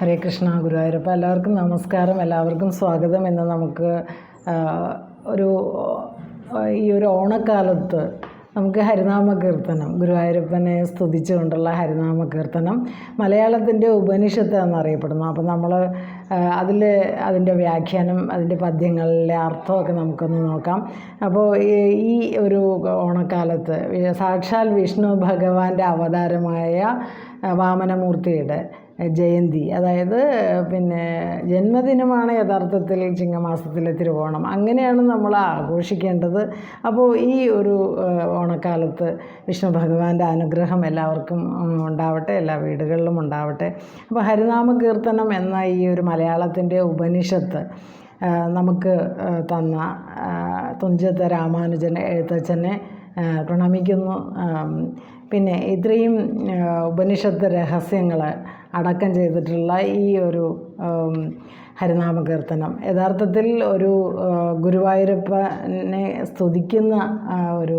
ഹരേ കൃഷ്ണ ഗുരുവായൂരപ്പ എല്ലാവർക്കും നമസ്കാരം എല്ലാവർക്കും സ്വാഗതം എന്ന് നമുക്ക് ഒരു ഈ ഒരു ഓണക്കാലത്ത് നമുക്ക് ഹരിനാമ കീർത്തനം ഗുരുവായൂരപ്പനെ സ്തുതിച്ചുകൊണ്ടുള്ള ഹരിനാമ കീർത്തനം മലയാളത്തിന്റെ ഉപനിഷത്ത് എന്നറിയപ്പെടുന്നു അപ്പോൾ നമ്മൾ അതിൽ അതിന്റെ വ്യാഖ്യാനം അതിന്റെ പദ്യങ്ങളിലെ അർത്ഥമൊക്കെ നമുക്കൊന്ന് നോക്കാം. അപ്പോൾ ഈ- ഒരു ഓണക്കാലത്ത് സാക്ഷാൽ വിഷ്ണു ഭഗവാന്റെ അവതാരമായ വാമനമൂർത്തിയുടെ ജയന്തി. അതായത് പിന്നെ ജന്മദിനമാണ് യഥാർത്ഥത്തിൽ ചിങ്ങമാസത്തിലെ തിരുവോണം. അങ്ങനെയാണ് നമ്മൾ ആഘോഷിക്കേണ്ടത്. അപ്പോൾ ഈ ഒരു ഓണക്കാലത്ത് വിഷ്ണു ഭഗവാന്റെ അനുഗ്രഹം എല്ലാവർക്കും ഉണ്ടാവട്ടെ എല്ലാ വീടുകളിലും ഉണ്ടാവട്ടെ. അപ്പോൾ ഹരിനാമ കീർത്തനം എന്ന ഈ ഒരു മലയാളത്തിന്റെ ഉപനിഷത്ത് നമുക്ക് തന്ന തുഞ്ചത്ത് രാമാനുജൻ എഴുത്തച്ഛനെ പ്രണമിക്കുന്നു. പിന്നെ ഇത്രയും ഉപനിഷത്ത് രഹസ്യങ്ങൾ അടക്കം ചെയ്തിട്ടുള്ള ഈ ഒരു ഹരിനാമകീർത്തനം ഹരിനാമ കീർത്തനം യഥാർത്ഥത്തിൽ ഒരു ഗുരുവായൂരപ്പനെ സ്തുതിക്കുന്ന ഒരു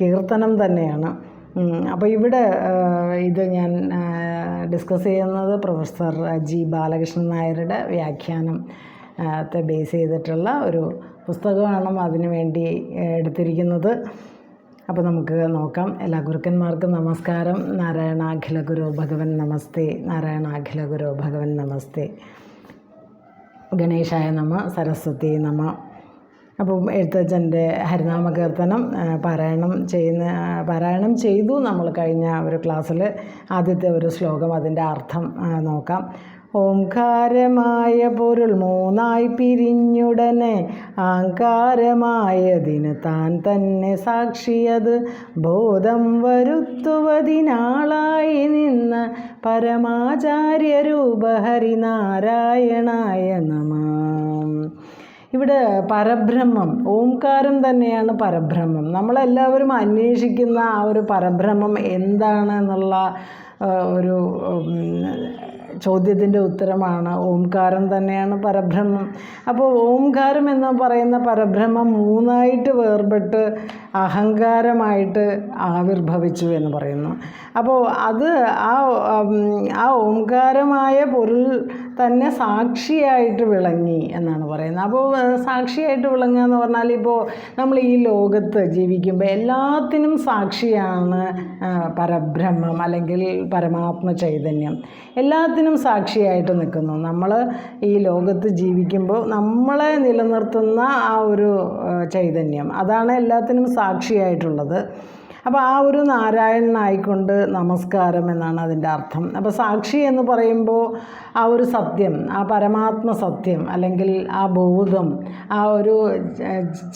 കീർത്തനം തന്നെയാണ്. അപ്പോൾ ഇവിടെ ഇത് ഞാൻ ഡിസ്കസ് ചെയ്യുന്നത് പ്രൊഫസർ ജി ബാലകൃഷ്ണൻ നായരുടെ വ്യാഖ്യാനം ത്തെ ബേസ് ചെയ്തിട്ടുള്ള ഒരു പുസ്തകമാണ് അതിനു വേണ്ടി എടുത്തിരിക്കുന്നത്. അപ്പോൾ നമുക്ക് നോക്കാം. എല്ലാ ഗുരുക്കന്മാർക്കും നമസ്കാരം. നാരായണ അഖില ഗുരു ഭഗവൻ നമസ്തേ. നാരായണ അഖില ഗുരു ഭഗവൻ നമസ്തേ. ഗണേശായ നമ സരസ്വതി നമ. അപ്പം എഴുത്തച്ഛന്റെ ഹരിനാമ കീർത്തനം പാരായണം ചെയ്യുന്ന പാരായണം ചെയ്തു നമ്മൾ കഴിഞ്ഞ ഒരു ക്ലാസ്സിൽ ആദ്യത്തെ ഒരു ശ്ലോകം അതിന്റെ അർത്ഥം നോക്കാം. ഓംകാരമായ പൊരുൾ മൂന്നായി പിരിഞ്ഞുടനെ ആങ്കാരമായതിന് താൻ തന്നെ സാക്ഷിയത്. ബോധം വരുത്തുവതിനാളായി നിന്ന് പരമാചാര്യ രൂപ ഹരിനാരായണായ നമ. ഇവിടെ പരബ്രഹ്മം ഓംകാരം തന്നെയാണ് പരബ്രഹ്മം. നമ്മളെല്ലാവരും അന്വേഷിക്കുന്ന ആ ഒരു പരബ്രഹ്മം എന്താണ് എന്നുള്ള ഒരു ചോദ്യത്തിന്റെ ഉത്തരമാണ്. ഓംകാരം തന്നെയാണ് പരബ്രഹ്മം. അപ്പോൾ ഓംകാരം എന്ന് പറയുന്ന പരബ്രഹ്മം മൂന്നായിട്ട് വേർപെട്ട് അഹങ്കാരമായിട്ട് ആവിർഭവിച്ചു എന്ന് പറയുന്നു. അപ്പോൾ അത് ആ ആ ഓംകാരമായ പൊരുൾ തന്നെ സാക്ഷിയായിട്ട് വിളങ്ങി എന്നാണ് പറയുന്നത്. അപ്പോൾ സാക്ഷിയായിട്ട് വിളങ്ങുക എന്ന് പറഞ്ഞാൽ ഇപ്പോൾ നമ്മൾ ഈ ലോകത്ത് ജീവിക്കുമ്പോൾ എല്ലാത്തിനും സാക്ഷിയാണ് പരബ്രഹ്മം അല്ലെങ്കിൽ പരമാത്മ ചൈതന്യം. എല്ലാത്തിനും സാക്ഷിയായിട്ട് നിൽക്കുന്നു. നമ്മൾ ഈ ലോകത്ത് ജീവിക്കുമ്പോൾ നമ്മളെ നിലനിർത്തുന്ന ആ ഒരു ചൈതന്യം. അതാണ് എല്ലാത്തിനും സാക്ഷിയായിട്ടുള്ളത്. അപ്പോൾ ആ ഒരു നാരായണനായിക്കൊണ്ട് നമസ്കാരം എന്നാണ് അതിന്റെ അർത്ഥം. അപ്പോൾ സാക്ഷി എന്ന് പറയുമ്പോൾ ആ ഒരു സത്യം ആ പരമാത്മ സത്യം അല്ലെങ്കിൽ ആ ബോധം ആ ഒരു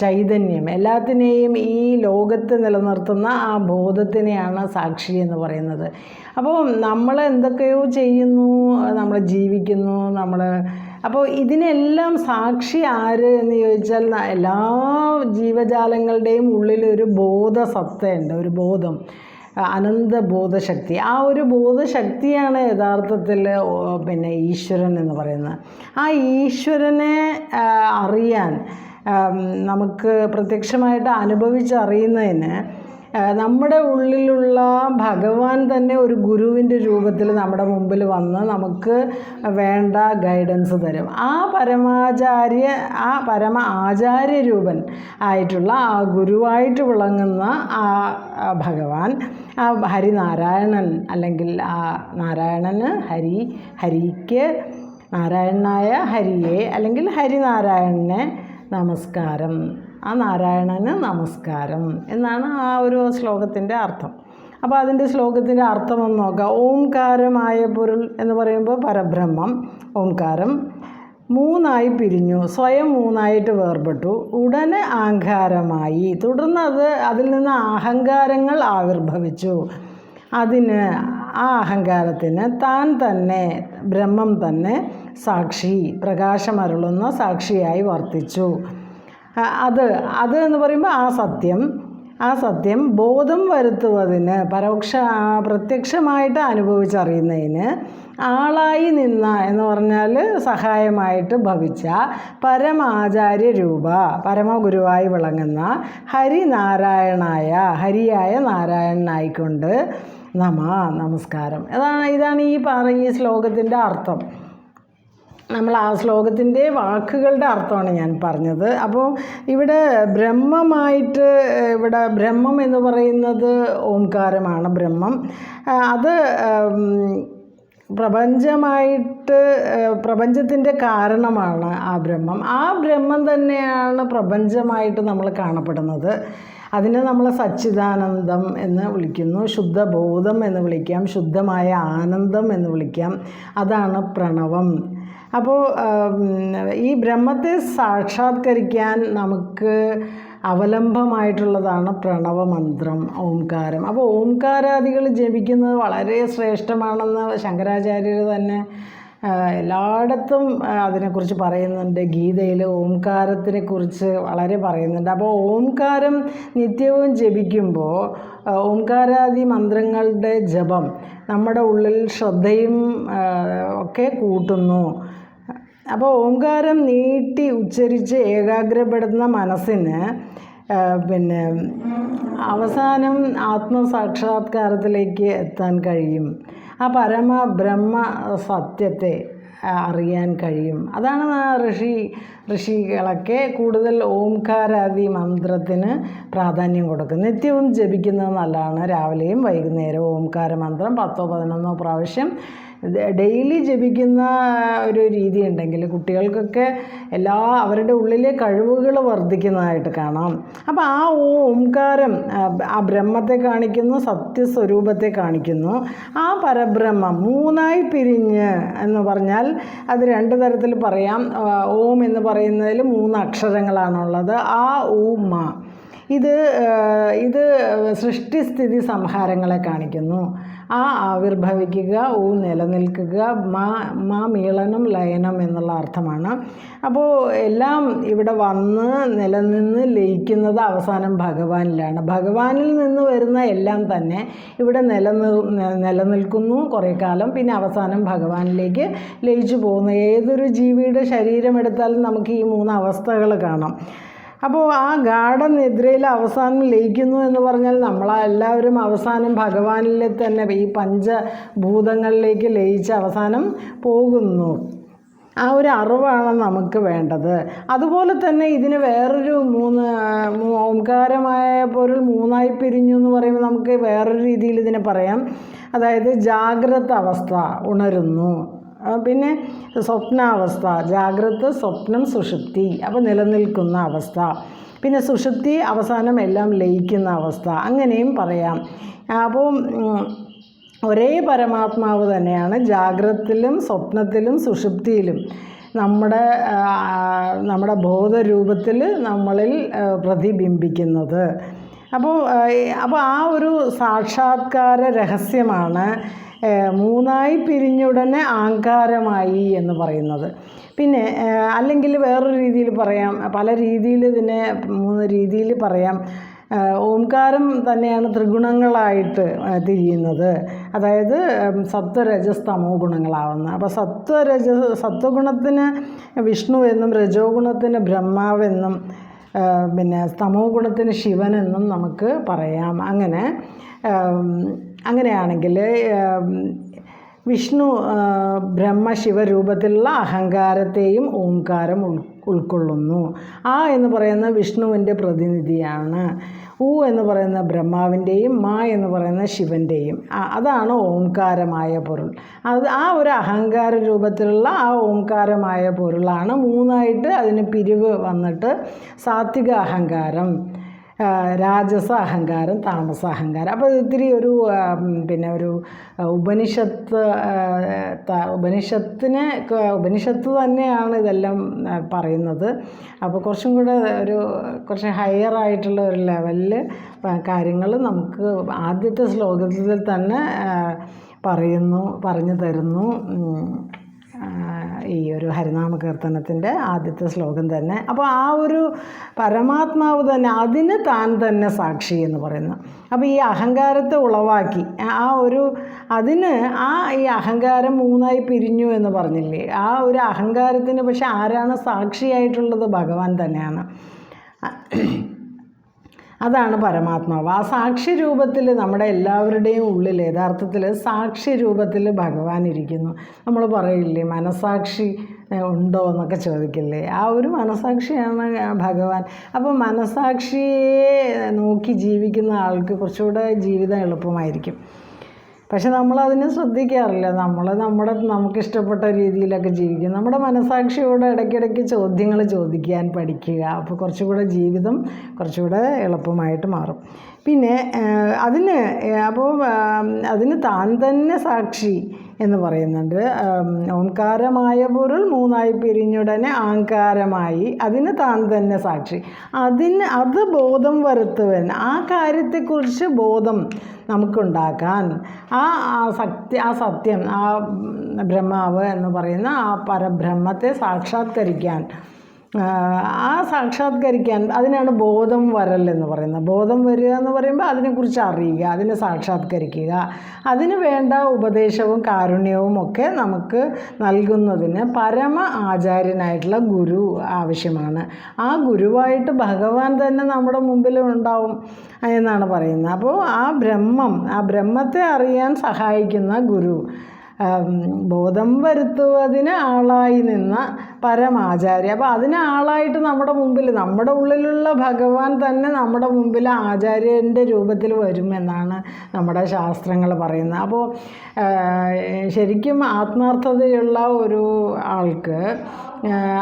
ചൈതന്യം എല്ലാത്തിനെയും ഈ ലോകത്ത് നിലനിർത്തുന്ന ആ ബോധത്തിനെയാണ് സാക്ഷി എന്ന് പറയുന്നത്. അപ്പോൾ നമ്മൾ എന്തൊക്കെയോ ചെയ്യുന്നു നമ്മൾ ജീവിക്കുന്നു നമ്മൾ അപ്പോൾ ഇതിനെല്ലാം സാക്ഷി ആര് എന്ന് ചോദിച്ചാൽ എല്ലാ ജീവജാലങ്ങളുടെയും ഉള്ളിൽ ഒരു ബോധസത്തയുണ്ട് ഒരു ബോധം. അനന്ത ബോധശക്തി. ആ ഒരു ബോധശക്തിയാണ് യഥാർത്ഥത്തിൽ പിന്നെ ഈശ്വരൻ എന്ന് പറയുന്നത്. ആ ഈശ്വരനെ അറിയാൻ നമുക്ക് പ്രത്യക്ഷമായിട്ട് അനുഭവിച്ചറിയുന്നതിന് നമ്മുടെ ഉള്ളിലുള്ള ഭഗവാൻ തന്നെ ഒരു ഗുരുവിന്റെ രൂപത്തിൽ നമ്മുടെ മുമ്പിൽ വന്ന് നമുക്ക് വേണ്ട ഗൈഡൻസ് തരും. ആ പരമാചാര്യ ആ പരമ ആചാര്യ രൂപൻ ആയിട്ടുള്ള ആ ഗുരുവായിട്ട് വിളങ്ങുന്ന ആ ഭഗവാൻ ആ ഹരിനാരായണൻ അല്ലെങ്കിൽ ആ നാരായണന് ഹരി ഹരിക്ക് നാരായണനായ ഹരിയെ അല്ലെങ്കിൽ ഹരിനാരായണനെ നമസ്കാരം. ആ നാരായണന് നമസ്കാരം എന്നാണ് ആ ഒരു ശ്ലോകത്തിന്റെ അർത്ഥം. അപ്പോൾ അതിന്റെ ശ്ലോകത്തിന്റെ അർത്ഥം ഒന്ന് നോക്കാം. ഓംകാരമായ പൊരുൾ എന്ന് പറയുമ്പോൾ പരബ്രഹ്മം ഓംകാരം. മൂന്നായി പിരിഞ്ഞു സ്വയം മൂന്നായിട്ട് വേർപെട്ടു ഉടനെ അഹങ്കാരമായി. തുടർന്ന് അത് അതിൽ നിന്ന് അഹങ്കാരങ്ങൾ ആവിർഭവിച്ചു. അതിന് ആ അഹങ്കാരത്തിന് താൻ തന്നെ ബ്രഹ്മം തന്നെ സാക്ഷി പ്രകാശമരുളുന്ന സാക്ഷിയായി വർത്തിച്ചു. അത് അത് എന്ന് പറയുമ്പോൾ ആ സത്യം. ആ സത്യം ബോധം വരുത്തുവതിന് പരോക്ഷ പ്രത്യക്ഷമായിട്ട് അനുഭവിച്ചറിയുന്നതിന് ആളായി നിന്ന എന്ന് പറഞ്ഞാൽ സഹായമായിട്ട് ഭവിച്ച പരമാചാര്യ രൂപ പരമഗുരുവായി വിളങ്ങുന്ന ഹരിനാരായണായ ഹരിയായ നാരായണനായിക്കൊണ്ട് നമ നമസ്കാരം. അതാണ് ഇതാണ് ഈ പറ ഈ ശ്ലോകത്തിന്റെ അർത്ഥം. നമ്മൾ ആ ശ്ലോകത്തിന്റെ വാക്കുകളുടെ അർത്ഥമാണ് ഞാൻ പറഞ്ഞത്. അപ്പോൾ ഇവിടെ ബ്രഹ്മമായിട്ട് ഇവിടെ ബ്രഹ്മം എന്ന് പറയുന്നത് ഓംകാരമാണ് ബ്രഹ്മം. അത് പ്രപഞ്ചമായിട്ട് പ്രപഞ്ചത്തിന്റെ കാരണമാണ് ആ ബ്രഹ്മം. ആ ബ്രഹ്മം തന്നെയാണ് പ്രപഞ്ചമായിട്ട് നമ്മൾ കാണപ്പെടുന്നത്. അതിനെ നമ്മൾ സച്ചിദാനന്ദം എന്ന് വിളിക്കുന്നു ശുദ്ധബോധം എന്ന് വിളിക്കാം ശുദ്ധമായ ആനന്ദം എന്ന് വിളിക്കാം. അതാണ് പ്രണവം. അപ്പോൾ ഈ ബ്രഹ്മത്തെ സാക്ഷാത്കരിക്കാൻ നമുക്ക് അവലംബമായിട്ടുള്ളതാണ് പ്രണവമന്ത്രം ഓംകാരം. അപ്പോൾ ഓംകാരാദികൾ ജപിക്കുന്നത് വളരെ ശ്രേഷ്ഠമാണെന്ന് ശങ്കരാചാര്യർ തന്നെ എല്ലായിടത്തും അതിനെക്കുറിച്ച് പറയുന്നുണ്ട്. ഗീതയിൽ ഓംകാരത്തിനെക്കുറിച്ച് വളരെ പറയുന്നുണ്ട്. അപ്പോൾ ഓംകാരം നിത്യവും ജപിക്കുമ്പോൾ ഓംകാരാദി മന്ത്രങ്ങളുടെ ജപം നമ്മുടെ ഉള്ളിൽ ശ്രദ്ധയും ഒക്കെ കൂട്ടുന്നു. അപ്പോൾ ഓംകാരം നീട്ടി ഉച്ചരിച്ച് ഏകാഗ്രപ്പെടുന്ന മനസ്സിന് പിന്നെ അവസാനം ആത്മസാക്ഷാത്കാരത്തിലേക്ക് എത്താൻ കഴിയും. ആ പരമ ബ്രഹ്മ സത്യത്തെ അറിയാൻ കഴിയും. അതാണ് ഋഷി ഋഷികളൊക്കെ കൂടുതൽ ഓംകാരാദി മന്ത്രത്തിന് പ്രാധാന്യം കൊടുക്കുന്നത്. നിത്യവും ജപിക്കുന്നത് നല്ലതാണ്. രാവിലെയും വൈകുന്നേരവും ഓംകാര മന്ത്രം പത്തോ പതിനൊന്നോ പ്രാവശ്യം ഡെയിലി ജപിക്കുന്ന ഒരു രീതി ഉണ്ടെങ്കിൽ കുട്ടികൾക്കൊക്കെ എല്ലാ അവരുടെ ഉള്ളിലെ കഴിവുകൾ വർദ്ധിക്കുന്നതായിട്ട് കാണാം. അപ്പോൾ ആ ഓംകാരം ആ, ബ്രഹ്മത്തെ കാണിക്കുന്നു സത്യസ്വരൂപത്തെ കാണിക്കുന്നു. ആ പരബ്രഹ്മം മൂന്നായി പിരിഞ്ഞ് എന്ന് പറഞ്ഞാൽ അത് രണ്ട് തരത്തിൽ പറയാം. ഓം എന്ന് പറയുന്നതിൽ മൂന്ന് അക്ഷരങ്ങളാണുള്ളത്. ആ ഊ മ. ഇത് ഇത് സൃഷ്ടിസ്ഥിതി സംഹാരങ്ങളെ കാണിക്കുന്നു. ആ ആവിർഭവിക്കുക ഊ നിലനിൽക്കുക മാ മാ മീളനം ലയനം എന്നുള്ള അർത്ഥമാണ്. അപ്പോൾ എല്ലാം ഇവിടെ വന്ന് നിലനിന്ന് ലയിക്കുന്നത് അവസാനം ഭഗവാനിലാണ്. ഭഗവാനിൽ നിന്ന് വരുന്ന എല്ലാം തന്നെ ഇവിടെ നിലനിൽ നിലനിൽക്കുന്നു കുറേ കാലം. പിന്നെ അവസാനം ഭഗവാനിലേക്ക് ലയിച്ചു പോകുന്നു. ഏതൊരു ജീവിയുടെ ശരീരം എടുത്താലും നമുക്ക് ഈ മൂന്ന് അവസ്ഥകൾ കാണാം. അപ്പോൾ ആ ഗാഠ നിദ്രയിൽ അവസാനം ലയിക്കുന്നു എന്ന് പറഞ്ഞാൽ നമ്മളെല്ലാവരും അവസാനം ഭഗവാനിൽ തന്നെ ഈ പഞ്ചഭൂതങ്ങളിലേക്ക് ലയിച്ച് അവസാനം പോകുന്നു. ആ ഒരു അറിവാണ് നമുക്ക് വേണ്ടത്. അതുപോലെ തന്നെ ഇതിന് വേറൊരു മൂന്ന് ഓംകാരമായ പോലെ മൂന്നായി പിരിഞ്ഞു എന്ന് പറയുമ്പോൾ നമുക്ക് വേറൊരു രീതിയിൽ ഇതിനെ പറയാം. അതായത് ജാഗ്രത അവസ്ഥ ഉണരുന്നു. പിന്നെ സ്വപ്നാവസ്ഥ ജാഗ്രത സ്വപ്നം സുഷുപ്തി അപ്പോൾ നിലനിൽക്കുന്ന അവസ്ഥ. പിന്നെ സുഷുപ്തി അവസാനം എല്ലാം ലയിക്കുന്ന അവസ്ഥ. അങ്ങനെയും പറയാം. അപ്പോൾ ഒരേ പരമാത്മാവ് തന്നെയാണ് ജാഗ്രതത്തിലും സ്വപ്നത്തിലും സുഷുപ്തിയിലും. നമ്മുടെ നമ്മുടെ ബോധരൂപത്തിൽ നമ്മളിൽ പ്രതിബിംബിക്കുന്നത്. അപ്പോൾ അപ്പോൾ ആ ഒരു സാക്ഷാത്കാര രഹസ്യമാണ് മൂന്നായി പിരിഞ്ഞുടനെ ആങ്കാരമായി എന്ന് പറയുന്നത്. പിന്നെ അല്ലെങ്കിൽ വേറൊരു രീതിയിൽ പറയാം പല രീതിയിൽ ഇതിനെ മൂന്ന് രീതിയിൽ പറയാം. ഓംകാരം തന്നെയാണ് ത്രിഗുണങ്ങളായിട്ട് തിരിയുന്നത്. അതായത് സത്വരജസ്തമോ സത്വരജസ് തമോ ഗുണങ്ങളാവുന്നത് അപ്പോൾ സത്വരജ സത്വഗുണത്തിന് വിഷ്ണു എന്നും രജോ ഗുണത്തിന് ബ്രഹ്മാവെന്നും പിന്നെ തമോ ഗുണത്തിന് ശിവനെന്നും നമുക്ക് പറയാം. അങ്ങനെ അങ്ങനെയാണെങ്കിൽ വിഷ്ണു ബ്രഹ്മ ബ്രഹ്മശിവരൂപത്തിലുള്ള അഹങ്കാരത്തെയും ഓംകാരം ഉൾ ഉൾക്കൊള്ളുന്നു. ആ എന്ന് പറയുന്ന വിഷ്ണുവിന്റെ പ്രതിനിധിയാണ്. ഊ എന്ന് പറയുന്ന ബ്രഹ്മാവിന്റെയും മാ എന്ന് പറയുന്ന ശിവന്റെയും. അതാണ് ഓംകാരമായ പൊരുൾ. അത് ആ ഒരു അഹങ്കാര രൂപത്തിലുള്ള ആ ഓംകാരമായ പൊരുളാണ് മൂന്നായിട്ട് അതിന് പിരിവ് വന്നിട്ട് സാത്വിക അഹങ്കാരം. രാജസ അഹങ്കാരം താമസ അഹങ്കാരം. അപ്പോൾ ഇത്തിരി ഒരു പിന്നെ ഒരു ഉപനിഷത്ത് ഉപനിഷത്തിനെ ഉപനിഷത്ത് തന്നെയാണ് ഇതെല്ലാം പറയുന്നത്. അപ്പോൾ കുറച്ചും കൂടെ ഒരു കുറച്ച് ഹയർ ആയിട്ടുള്ള ഒരു ലെവലിൽ കാര്യങ്ങൾ നമുക്ക് ആദ്യത്തെ ശ്ലോകത്തിൽ തന്നെ പറയുന്നു പറഞ്ഞു തരുന്നു. ഈ ഒരു ഹരിനാമ കീർത്തനത്തിന്റെ ആദ്യത്തെ ശ്ലോകം തന്നെ. അപ്പോൾ ആ ഒരു പരമാത്മാവ് തന്നെ അതിന് താൻ തന്നെ സാക്ഷി എന്ന് പറയുന്നു. അപ്പോൾ ഈ അഹങ്കാരത്തെ ഉളവാക്കി ആ ഒരു അതിന് ആ ഈ അഹങ്കാരം മൂന്നായി പിരിഞ്ഞു എന്ന് പറഞ്ഞില്ലേ? ആ ഒരു അഹങ്കാരത്തിന് പക്ഷെ ആരാണ് സാക്ഷിയായിട്ടുള്ളത്? ഭഗവാൻ തന്നെയാണ്. അതാണ് പരമാത്മാവ്. ആ സാക്ഷി രൂപത്തിൽ നമ്മുടെ എല്ലാവരുടെയും ഉള്ളിൽ യഥാർത്ഥത്തിൽ സാക്ഷി രൂപത്തിൽ ഭഗവാൻ ഇരിക്കുന്നു. നമ്മൾ പറയില്ലേ മനസാക്ഷി ഉണ്ടോ എന്നൊക്കെ ചോദിക്കില്ലേ? ആ ഒരു മനസാക്ഷിയാണ് ഭഗവാൻ. അപ്പോൾ മനസാക്ഷിയെ നോക്കി ജീവിക്കുന്ന ആൾക്ക് കുറച്ചുകൂടെ ജീവിതം എളുപ്പമായിരിക്കും. പക്ഷെ നമ്മളതിനെ ശ്രദ്ധിക്കാറില്ല. നമ്മൾ നമ്മുടെ നമുക്കിഷ്ടപ്പെട്ട രീതിയിലൊക്കെ ജീവിക്കും. നമ്മുടെ മനസാക്ഷിയോട് ഇടയ്ക്കിടയ്ക്ക് ചോദ്യങ്ങൾ ചോദിക്കാൻ പഠിക്കുക. അപ്പോൾ കുറച്ചുകൂടെ ജീവിതം കുറച്ചുകൂടെ എളുപ്പമായിട്ട് മാറും. പിന്നെ അതിന് അപ്പോൾ അതിന് താൻ തന്നെ സാക്ഷി എന്ന് പറയുന്നുണ്ട്. ഓംകാരമായ പൊരുൾ മൂന്നായി പിരിഞ്ഞുടനെ ആങ്കാരമായി. അതിന് താൻ തന്നെ സാക്ഷി. അതിന് അത് ബോധം വരുത്തുവൻ. ആ കാര്യത്തെക്കുറിച്ച് ബോധം നമുക്കുണ്ടാക്കാൻ. ആ സത്യ ആ സത്യം ആ ബ്രഹ്മാവ് എന്ന് പറയുന്ന ആ പരബ്രഹ്മത്തെ സാക്ഷാത്കരിക്കാൻ. ആ സാക്ഷാത്കരിക്കാൻ അതിനാണ് ബോധം വരൽ എന്ന് പറയുന്നത്. ബോധം വരിക എന്ന് പറയുമ്പോൾ അതിനെക്കുറിച്ച് അറിയുക അതിനെ സാക്ഷാത്കരിക്കുക. അതിന് വേണ്ട ഉപദേശവും കാരുണ്യവും ഒക്കെ നമുക്ക് നൽകുന്നതിന് പരമ ആചാര്യനായിട്ടുള്ള ഗുരു ആവശ്യമാണ്. ആ ഗുരുവായിട്ട് ഭഗവാൻ തന്നെ നമ്മുടെ മുമ്പിൽ ഉണ്ടാവും എന്നാണ് പറയുന്നത്. അപ്പോൾ ആ ബ്രഹ്മം ആ ബ്രഹ്മത്തെ അറിയാൻ സഹായിക്കുന്ന ഗുരു ബോധം വരുത്തുവതിന് ആളായി നിന്ന പരമാചാര്യ അപ്പോൾ അതിന് ആളായിട്ട് നമ്മുടെ മുമ്പിൽ നമ്മുടെ ഉള്ളിലുള്ള ഭഗവാൻ തന്നെ നമ്മുടെ മുമ്പിൽ ആചാര്യന്റെ രൂപത്തിൽ വരുമെന്നാണ് നമ്മുടെ ശാസ്ത്രങ്ങൾ പറയുന്നത്. അപ്പോൾ ശരിക്കും ആത്മാർത്ഥതയുള്ള ഒരു ആൾക്ക്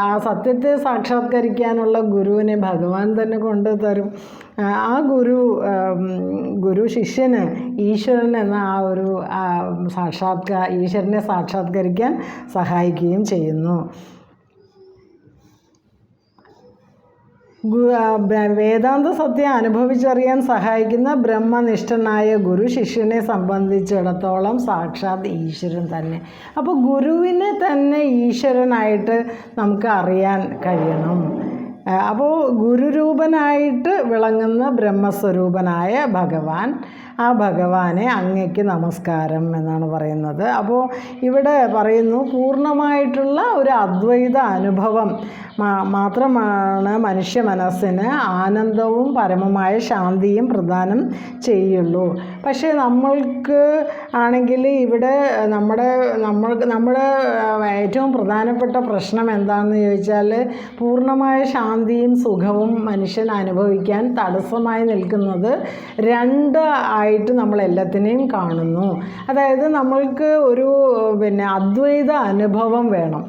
ആ സത്യത്തെ സാക്ഷാത്കരിക്കാനുള്ള ഗുരുവിനെ ഭഗവാൻ തന്നെ കൊണ്ടു തരും ആ ഗുരു ഗുരു ശിഷ്യന് ഈശ്വരൻ എന്ന ആ ഒരു സാക്ഷാത്കാ ഈശ്വരനെ സാക്ഷാത്കരിക്കാൻ സഹായിക്കുകയും ചെയ്യുന്നു. വേദാന്ത സത്യം അനുഭവിച്ചറിയാൻ സഹായിക്കുന്ന ബ്രഹ്മനിഷ്ഠനായ ഗുരു ശിഷ്യനെ സംബന്ധിച്ചിടത്തോളം സാക്ഷാത് ഈശ്വരൻ തന്നെ. അപ്പോൾ ഗുരുവിനെ തന്നെ ഈശ്വരനായിട്ട് നമുക്ക് അറിയാൻ കഴിയണം. അപ്പോൾ ഗുരുരൂപനായിട്ട് വിളങ്ങുന്ന ബ്രഹ്മസ്വരൂപനായ ഭഗവാൻ ആ ഭഗവാനെ അങ്ങയ്ക്ക് നമസ്കാരം എന്നാണ് പറയുന്നത്. അപ്പോൾ ഇവിടെ പറയുന്നു പൂർണമായിട്ടുള്ള ഒരു അദ്വൈത അനുഭവം മാത്രമാണ് മനുഷ്യ മനസ്സിന് ആനന്ദവും പരമമായ ശാന്തിയും പ്രദാനം ചെയ്യുള്ളൂ. പക്ഷേ നമ്മൾക്ക് ആണെങ്കിൽ ഇവിടെ നമ്മുടെ നമ്മൾ നമ്മുടെ ഏറ്റവും പ്രധാനപ്പെട്ട പ്രശ്നം എന്താണെന്ന് ചോദിച്ചാൽ പൂർണമായ ശാന്തിയും സുഖവും മനുഷ്യൻ അനുഭവിക്കാൻ തടസ്സമായി നിൽക്കുന്നത് രണ്ട് ആയിട്ട് നമ്മൾ എല്ലാത്തിനെയും കാണുന്നു. അതായത് നമ്മൾക്ക് ഒരു പിന്നെ അദ്വൈത അനുഭവം വേണം.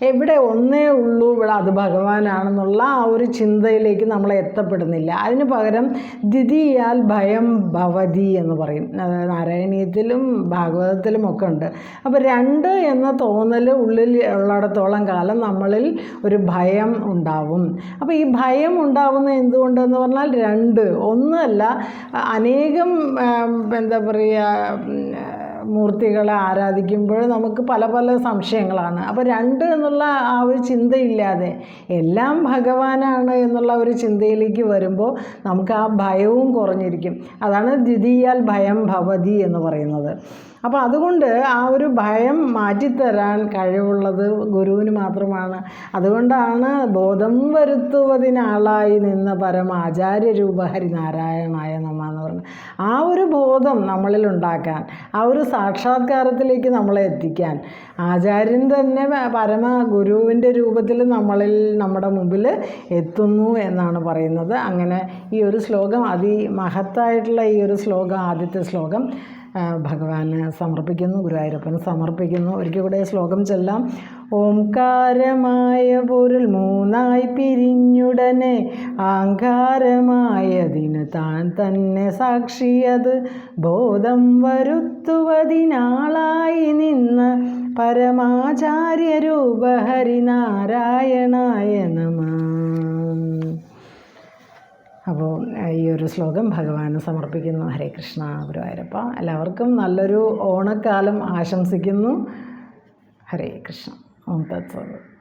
എവിടെ ഒന്നേ ഉള്ളൂ ഇവിടെ അത് ഭഗവാനാണെന്നുള്ള ആ ഒരു ചിന്തയിലേക്ക് നമ്മൾ എത്തപ്പെടുന്നില്ല. അതിന് പകരം ദ്വിതീയാൽ ഭയം ഭവതി എന്ന് പറയും. നാരായണീയത്തിലും ഭാഗവതത്തിലും ഒക്കെ ഉണ്ട്. അപ്പോൾ രണ്ട് എന്ന തോന്നൽ ഉള്ളിൽ ഉള്ളിടത്തോളം കാലം നമ്മളിൽ ഒരു ഭയം ഉണ്ടാവും. അപ്പോൾ ഈ ഭയം ഉണ്ടാവുന്ന എന്തുകൊണ്ടെന്ന് പറഞ്ഞാൽ രണ്ട്. ഒന്നല്ല അനേകം എന്താ പറയുക മൂർത്തികളെ ആരാധിക്കുമ്പോൾ നമുക്ക് പല പല സംശയങ്ങളാണ്. അപ്പോൾ രണ്ട് എന്നുള്ള ആ ഒരു ചിന്തയില്ലാതെ എല്ലാം ഭഗവാനാണ് എന്നുള്ള ഒരു ചിന്തയിലേക്ക് വരുമ്പോൾ നമുക്ക് ആ ഭയവും കുറഞ്ഞിരിക്കും. അതാണ് ദ്വിതീയാൽ ഭയം ഭവതി എന്ന് പറയുന്നത്. അപ്പോൾ അതുകൊണ്ട് ആ ഒരു ഭയം മാറ്റിത്തരാൻ കഴിവുള്ളത് ഗുരുവിന് മാത്രമാണ്. അതുകൊണ്ടാണ് ബോധം വരുത്തുവതിനാളായി നിന്ന പരമാചാര്യ രൂപ ഹരിനാരായണായ നമ്മ എന്ന് പറയുന്നത് ആ ഒരു ബോധം നമ്മളിൽ ഉണ്ടാക്കാൻ ആ ഒരു സാക്ഷാത്കാരത്തിലേക്ക് നമ്മളെ എത്തിക്കാൻ. ആചാര്യൻ തന്നെ പരമ ഗുരുവിന്റെ രൂപത്തിൽ നമ്മളിൽ നമ്മുടെ മുമ്പിൽ എത്തുന്നു എന്നാണ് പറയുന്നത്. അങ്ങനെ ഈ ഒരു ശ്ലോകം അതിമഹത്തായിട്ടുള്ള ഈ ഒരു ശ്ലോകം ആദ്യത്തെ ശ്ലോകം ഭഗവാന് സമർപ്പിക്കുന്നു ഗുരുവായൂരപ്പന് സമർപ്പിക്കുന്നു. ഒരിക്കൽ കൂടെ ശ്ലോകം ചെല്ലാം. ഓംകാരമായ പൊരുൾ മൂന്നായി പിരിഞ്ഞുടനെ ആങ്കാരമായതിന് താൻ തന്നെ സാക്ഷിയത്. ബോധം വരുത്തുവതിനാളായി നിന്ന് പരമാചാര്യ രൂപ ഹരിനാരായണായ നമ. അപ്പോൾ ഈ ഒരു ശ്ലോകം ഭഗവാന് സമർപ്പിക്കുന്നു. ഹരേ കൃഷ്ണ ഗുരുവായൂരപ്പ. എല്ലാവർക്കും നല്ലൊരു ഓണക്കാലം ആശംസിക്കുന്നു. ഹരേ കൃഷ്ണ. ഓം തത്സവം